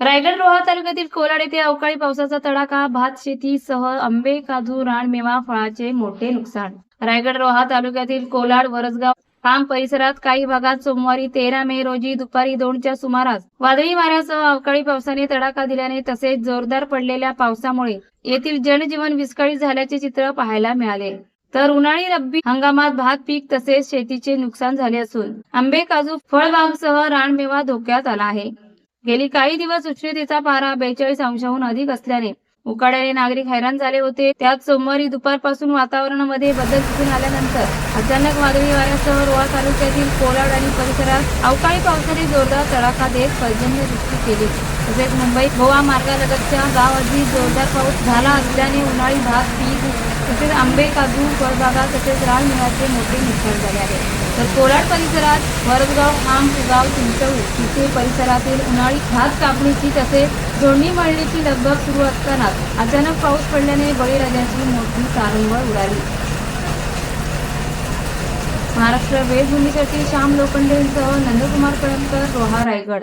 रायगड रोहा तालुक्यातील कोलाड येथे अवकाळी पावसाचा तडाखा भात शेतीसह आंबे काजू रानमेवा फळाचे मोठे नुकसान. रायगड रोहा तालुक्यातील कोलाड वरसगाव फार्म परिसरात काही भागात सोमवारी तेरा मे रोजी दुपारी दोनच्या सुमारास वादळी वाऱ्यासह अवकाळी पावसाने तडाखा दिल्याने तसेच जोरदार पडलेल्या पावसामुळे येथील जनजीवन विस्कळीत झाल्याचे चित्र पाहायला मिळाले. तर उन्हाळी रब्बी हंगामात भात पीक तसेच शेतीचे नुकसान झाले असून आंबे काजू फळबागसह रानमेवा धोक्यात आला आहे. गेली काही दिवस उष्णतेचा पारा बेचाळीस अंशाहून अधिक असल्याने उकाड्याने नागरिक हैराण झाले होते. त्यात सोमवारी दुपारपासून वातावरणामध्ये बदल दिसून आल्यानंतर अचानक वादळी वाऱ्यासह रोहा तालुक्यातील कोलाड आणि परिसरात अवकाळी पावसाने जोरदार तडाखा देत पर्जन्यवृष्टी केली. तसेच मुंबईत गोवा मार्गालगतच्या गावातही जोरदार पाऊस झाला असल्याने उन्हाळी भात पीक तसेच आंबे काजू फळबागा तसेच रानमेवाचे मोठे नुकसान झाले आहे. तर कोलाड परिसरात वरदगाव खांब गाव तिथे परिसरातील उन्हाळी भात कापणीची तसेच जोडणी मळणीची लगबग सुरू असतानाच अचानक पाऊस पडल्याने बळीराजाची मोठी तारंबळ उडाली. महाराष्ट्र वेदभूमीसाठी श्याम लोखंडेंसह नंदकुमार कळमकर रोहा रायगड.